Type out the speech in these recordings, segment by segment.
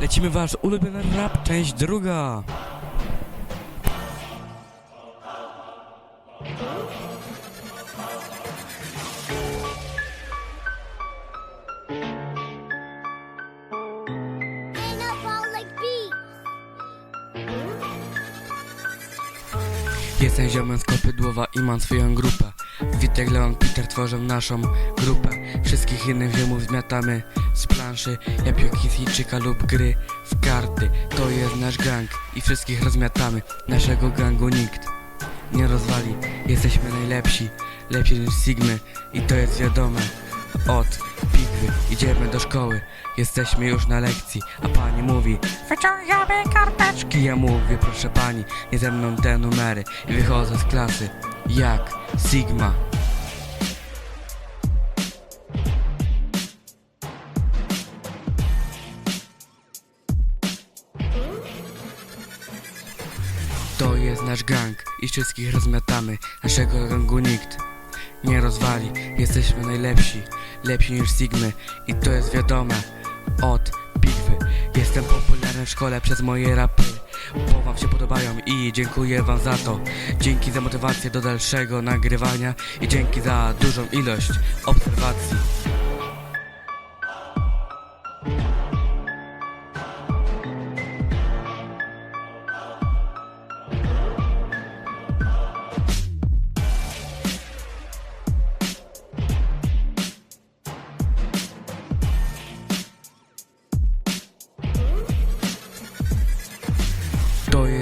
Lecimy wasz ulubiony rap, część druga. Jestem ziomem z Kopydłowa i mam swoją grupę Witek, Leon, Peter tworzą naszą grupę. Wszystkich innych ziomów zmiatamy z planszy Jak Chińczyka lub gry w karty. To jest nasz gang i wszystkich rozmiatamy. Naszego gangu nikt nie rozwali. Jesteśmy najlepsi, lepsi niż Sigmy I to jest wiadome. Od pigwy idziemy do szkoły. Jesteśmy już na lekcji, a pani mówi Wyciągamy karteczki. Ja mówię proszę pani, nie ze mną te numery. I wychodzę z klasy Jak Sigma. To jest nasz gang i wszystkich rozmiatamy Naszego gangu nikt nie rozwali. Jesteśmy najlepsi, lepsi niż Sigmy I to jest wiadome od Bigwy Jestem popularny w szkole przez moje rapy Bo wam się podobają i dziękuję wam za to. Dzięki za motywację do dalszego nagrywania I dzięki za dużą ilość obserwacji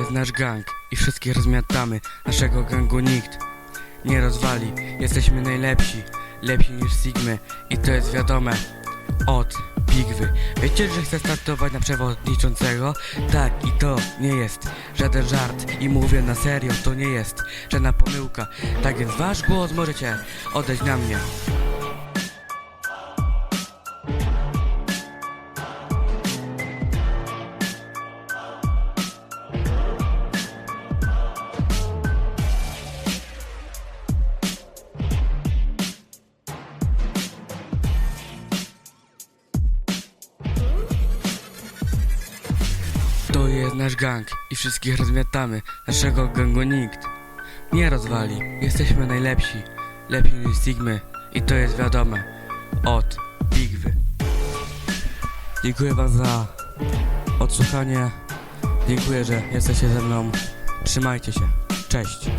jest nasz gang i wszystkich rozmiatamy Naszego gangu nikt nie rozwali. Jesteśmy najlepsi, lepsi niż Sigmy I to jest wiadome od Bigwy. Wiecie, że chcę startować na przewodniczącego? Tak i to nie jest żaden żart I mówię na serio, to nie jest żadna pomyłka. Tak więc wasz głos możecie oddać na mnie jest nasz gang i wszystkich rozmiatamy Naszego gangu nikt nie rozwali. Jesteśmy najlepsi, lepsi niż Sigmy I to jest wiadome od Bigwy Dziękuję wam za odsłuchanie. Dziękuję, że jesteście ze mną. Trzymajcie się, cześć